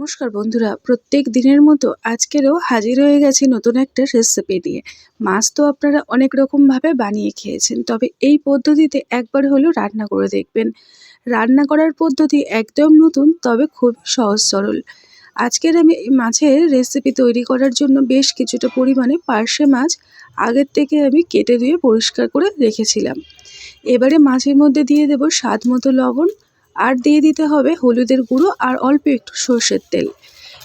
নমস্কার বন্ধুরা, প্রত্যেক দিনের মতো আজকেরও হাজির হয়ে গেছি নতুন একটা রেসিপি দিয়ে মাছ তো আপনারা অনেক রকমভাবে বানিয়ে খেয়েছেন, তবে এই পদ্ধতিতে একবার হলেও রান্না করে দেখবেন। রান্না করার পদ্ধতি একদম নতুন, তবে খুব সহজ সরল। আজকের আমি এই মাছের রেসিপি তৈরি করার জন্য বেশ কিছুটা পরিমাণে পার্শে মাছ আগের থেকে আমি কেটে ধুয়ে পরিষ্কার করে রেখেছিলাম। এবারে মাছের মধ্যে দিয়ে দেব স্বাদ মতো লবণ আর দিয়ে দিতে হবে হলুদের গুঁড়ো আর অল্প একটু সর্ষের তেল।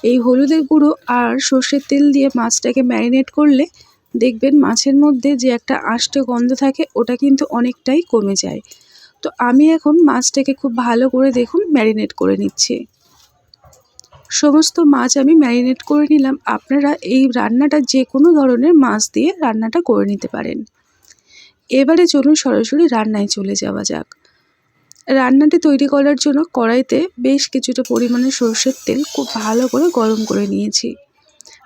এই হলুদের গুঁড়ো আর সর্ষের তেল দিয়ে মাছটাকে ম্যারিনেট করলে দেখবেন মাছের মধ্যে যে একটা আষ্টে গন্ধ থাকে, ওটা কিন্তু অনেকটাই কমে যায়। তো আমি এখন মাছটাকে খুব ভালো করে দেখুন ম্যারিনেট করে নিচ্ছি। সমস্ত মাছ আমি ম্যারিনেট করে নিলাম। আপনারা এই রান্নাটা যে কোনো ধরনের মাছ দিয়ে রান্নাটা করে নিতে পারেন। এবারে চলুন সরাসরি রান্নায় চলে যাওয়া যাক। রান্নাটি তৈরি করার জন্য কড়াইতে বেশ কিছুটা পরিমাণে সর্ষের তেল খুব ভালো করে গরম করে নিয়েছি।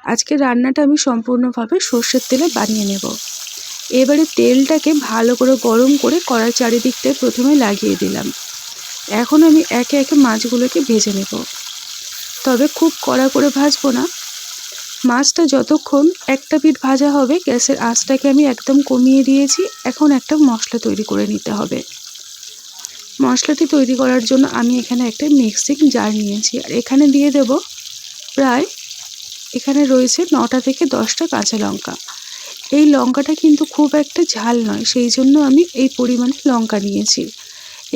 আজকে রান্নাটা আমি সম্পূর্ণভাবে সর্ষের তেলে বানিয়ে নেব। এবারে তেলটাকে ভালো করে গরম করে কড়াই চারিদিকটায় প্রথমে লাগিয়ে দিলাম। এখন আমি একে একে মাছগুলোকে ভেজে নেব। তবে খুব কড়া করে ভাজবো না। মাছটা যতক্ষণ একটা পিঠ ভাজা হবে, গ্যাসের আঁচটাকে আমি একদম কমিয়ে দিয়েছি। এখন একটা মশলা তৈরি করে নিতে হবে। মশলাটি তৈরি করার জন্য আমি এখানে একটা মিক্সিং জার নিয়েছি। আর এখানে দিয়ে দেব প্রায়, এখানে রয়েছে নটা থেকে দশটা কাঁচা লঙ্কা। এই লঙ্কাটা কিন্তু খুব একটা ঝাল নয়, সেই জন্য আমি এই পরিমাণে লঙ্কা নিয়েছি।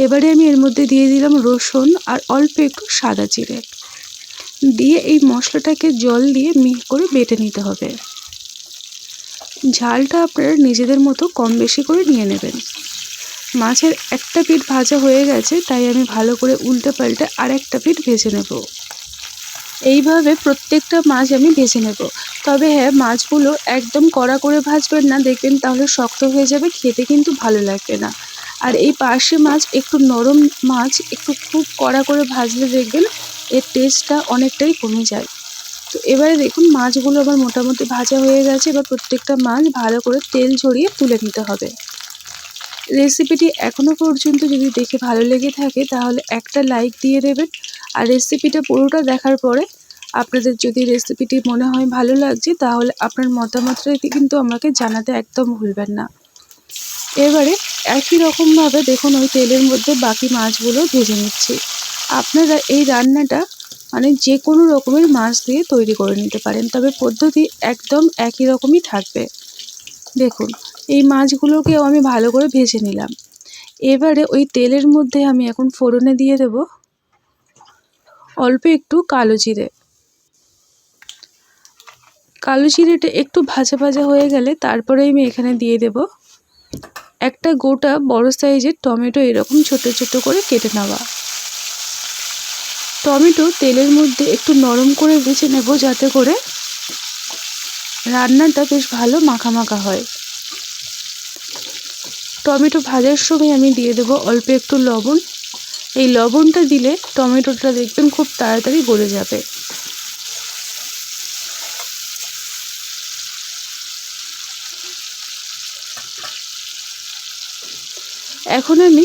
এবারে আমি এর মধ্যে দিয়ে দিলাম রসুন আর অল্প একটু সাদা জিরে। দিয়ে এই মশলাটাকে জল দিয়ে মিহি করে বেটে নিতে হবে। ঝালটা আপনারা নিজেদের মতো কম বেশি করে নিয়ে নেবেন। মাছের একটা পিঠ ভাজা হয়ে গেছে, তাই আমি ভালো করে উল্টে পাল্টে আর একটা পিঠ ভেজে নেব। এইভাবে প্রত্যেকটা মাছ আমি ভেজে নেব। তবে হ্যাঁ মাছগুলো একদম কড়া করে ভাজবেন না, দেখবেন তাহলে শক্ত হয়ে যাবে, খেতে কিন্তু ভালো লাগবে না। আর এই পার্শে মাছ, একটু নরম মাছ, একটু খুব কড়া করে ভাজলে দেখবেন এর টেস্টটা অনেকটাই কমে যায়। তো এবারে দেখুন, মাছগুলো আবার মোটামুটি ভাজা হয়ে গেছে, এবার প্রত্যেকটা মাছ ভালো করে তেল ঝরিয়ে তুলে নিতে হবে। রেসিপিটি এখনও পর্যন্ত যদি দেখে ভালো লেগে থাকে, তাহলে একটা লাইক দিয়ে দেবেন। আর রেসিপিটা পুরোটা দেখার পরে আপনাদের যদি রেসিপিটি মনে হয় ভালো লাগছে, তাহলে আপনার মতামতটা কিন্তু আমাকে জানাতে একদম ভুলবেন না। এবারে একই রকমভাবে দেখুন ওই তেলের মধ্যে বাকি মাছগুলো ভেজে নিচ্ছি। আপনারা এই রান্নাটা মানে যে কোনো রকমের মাছ দিয়ে তৈরি করে নিতে পারেন, তবে পদ্ধতি একদম একই রকমই থাকবে। দেখুন এই মাছগুলোকেও আমি ভালো করে ভেজে নিলাম। এবারে ওই তেলের মধ্যে আমি এখন ফোড়নে দিয়ে দেব অল্প একটু কালো জিরে। কালো জিরেটা একটু ভাজা ভাজা হয়ে গেলে তারপরে আমি এখানে দিয়ে দেব একটা গোটা বড় সাইজের টমেটো এরকম ছোট ছোট করে কেটে নেওয়া। টমেটো তেলের মধ্যে একটু নরম করে ভেজে নেব যাতে করে রান্নাটা বেশ ভালো মাখা মাখা হয়। টমেটো ভাজার সময় আমি দিয়ে দেবো অল্প একটু লবণ। এই লবণটা দিলে টমেটোটা দেখবেন খুব তাড়াতাড়ি গলে যাবে। এখন আমি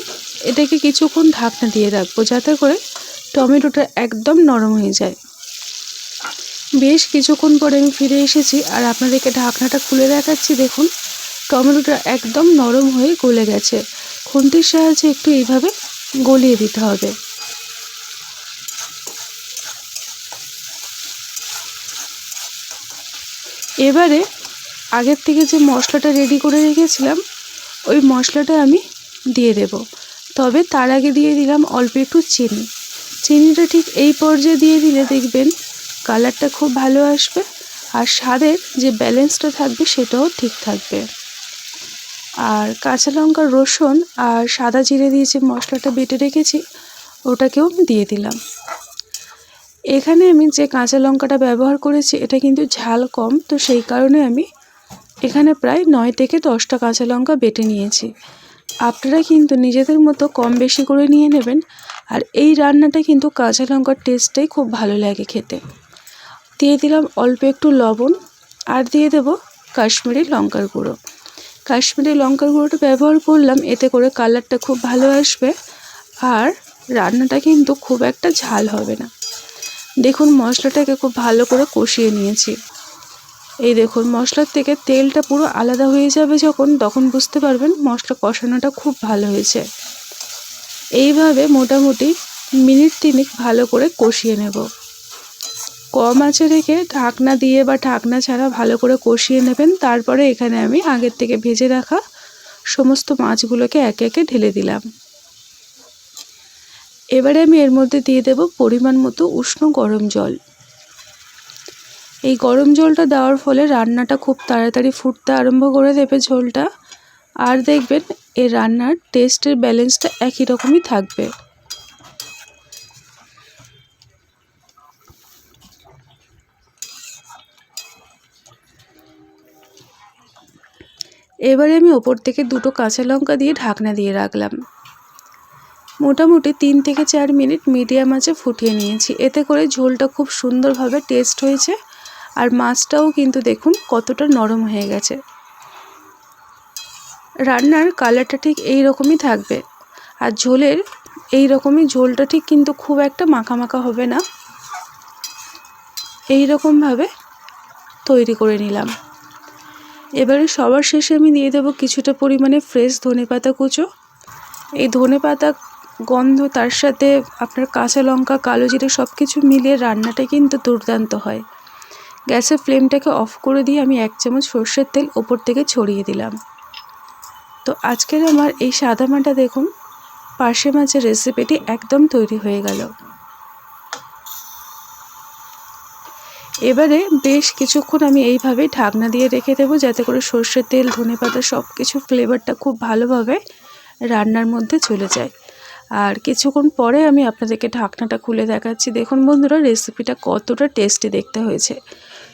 এটাকে কিছুক্ষণ ঢাকনা দিয়ে রাখব যাতে করে টমেটোটা একদম নরম হয়ে যায়। বেশ কিছুক্ষণ পরে আমি ফিরে এসেছি আর আপনাদেরকে ঢাকনাটা খুলে দেখাচ্ছি, দেখুন। টমেটোটা একদম নরম হয়ে গলে গেছে। খুন্তির সাহায্যে একটু এইভাবে গলিয়ে দিতে হবে। এবারে আগের থেকে যে মশলাটা রেডি করে রেখেছিলাম, ওই মশলাটা আমি দিয়ে দেব। তবে তার আগে দিয়ে দিলাম অল্প একটু চিনি। চিনিটা ঠিক এই পর্যায়ে দিয়ে দিলে দেখবেন কালারটা খুব ভালো আসবে আর স্বাদের যে ব্যালেন্সটা থাকবে সেটাও ঠিক থাকবে। আর কাঁচা লঙ্কা রসুন আর সাদা জিরে দিয়ে যে মশলাটা বেটে রেখেছি, ওটাকেও আমি দিয়ে দিলাম। এখানে আমি যে কাঁচা লঙ্কাটা ব্যবহার করেছি, এটা কিন্তু ঝাল কম, তো সেই কারণে আমি এখানে প্রায় নয় থেকে দশটা কাঁচা লঙ্কা বেটে নিয়েছি। আপনারা কিন্তু নিজেদের মতো কম বেশি করে নিয়ে নেবেন, আর এই রান্নাটা কিন্তু কাঁচা লঙ্কার টেস্টটাই খুব ভালো লাগে খেতে। দিয়ে দিলাম অল্প একটু লবণ, আর দিয়ে দেব কাশ্মীরি লঙ্কার গুঁড়ো। কাশ্মীরি লঙ্কার গুঁড়োটা ব্যবহার করলাম, এতে করে কালারটা খুব ভালো আসবে। আর রান্নাটা কিন্তু খুব একটা ঝাল হবে না। দেখুন, মশলাটাকে খুব ভালো করে কষিয়ে নিয়েছি। এই দেখুন, মশলার থেকে তেলটা পুরো আলাদা হয়ে যাবে যখন, তখন বুঝতে পারবেন মশলা কষানোটা খুব ভালো হয়েছে। এইভাবে মোটামুটি মিনিট তিনেক ভালো করে কষিয়ে নেব। কম আঁচে রেখে ঢাকনা দিয়ে বা ঢাকনা ছাড়া ভালো করে কষিয়ে নেবেন। তারপরে এখানে আমি আগের থেকে ভেজে রাখা সমস্ত মাছগুলোকে একে একে ঢেলে দিলাম। এবারে আমি এর মধ্যে দিয়ে দেব পরিমাণ মতো উষ্ণ গরম জল। এই গরম জলটা দেওয়ার ফলে রান্নাটা খুব তাড়াতাড়ি ফুটতে আরম্ভ করে দেবে ঝোলটা। আর দেখবেন এই রান্নার টেস্টের ব্যালেন্সটা একই রকমই থাকবে। এবারে আমি ওপর থেকে দুটো কাঁচা লঙ্কা দিয়ে ঢাকনা দিয়ে রাখলাম। মোটামুটি তিন থেকে চার মিনিট মিডিয়াম আঁচে ফুটিয়ে নিয়েছি। এতে করে ঝোলটা খুব সুন্দরভাবে টেস্ট হয়েছে আর মাছটাও কিন্তু দেখুন কতটা নরম হয়ে গেছে। রান্নার কালারটা ঠিক এই রকমই থাকবে আর ঝোলের এই রকমই ঝোলটা ঠিক কিন্তু খুব একটা মাখা মাখা হবে না। এই রকমভাবে তৈরি করে নিলাম। এবারে সবার শেষে আমি দিয়ে দেবো কিছুটা পরিমাণে ফ্রেশ ধনে পাতা কুচো। এই ধনে পাতা গন্ধ তার সাথে আপনার কাঁচা লঙ্কা, কালো জিরে সব কিছু মিলিয়ে রান্নাটা কিন্তু দুর্দান্ত হয়। গ্যাসের ফ্লেমটাকে অফ করে দিয়ে আমি এক চামচ সর্ষের তেল ওপর থেকে ছড়িয়ে দিলাম। তো আজকের আমার এই সাদা মাটা দেখুন, পার্শে মাছের রেসিপিটি একদম তৈরি হয়ে গেল। এবারে বেশ কিছুক্ষণ আমি এইভাবে ঢাকনা দিয়ে রেখে দেবো, যাতে করে সর্ষের তেল, ধনে পাতা সব কিছু ফ্লেভারটা খুব ভালোভাবে রান্নার মধ্যে চলে যায়। আর কিছুক্ষণ পরে আমি আপনাদেরকে ঢাকনাটা খুলে দেখাচ্ছি। দেখুন বন্ধুরা রেসিপিটা কতটা টেস্টি দেখতে হয়েছে।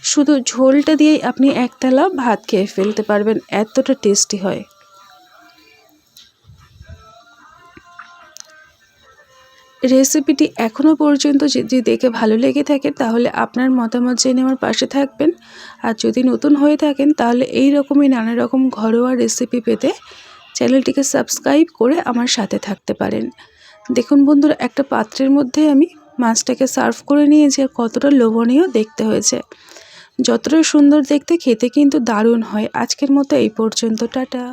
শুধু ঝোলটা দিয়েই আপনি একতলা ভাত খেয়ে ফেলতে পারবেন, এতটা টেস্টি হয়। রেসিপিটি এখনও পর্যন্ত যদি দেখে ভালো লেগে থাকে, তাহলে আপনার মতামত জেনে আমার পাশে থাকবেন। আর যদি নতুন হয়ে থাকেন, তাহলে এই রকমই নানা রকম ঘরোয়া রেসিপি পেতে চ্যানেলটিকে সাবস্ক্রাইব করে আমার সাথে থাকতে পারেন। দেখুন বন্ধুরা, একটা পাত্রের মধ্যে আমি মাছটাকে সার্ভ করে নিয়েছি আর কতটা লোভনীয় দেখতে হয়েছে। যতটা সুন্দর দেখতে, খেতে কিন্তু দারুণ হয়। আজকের মতো এই পর্যন্ত, টাটা।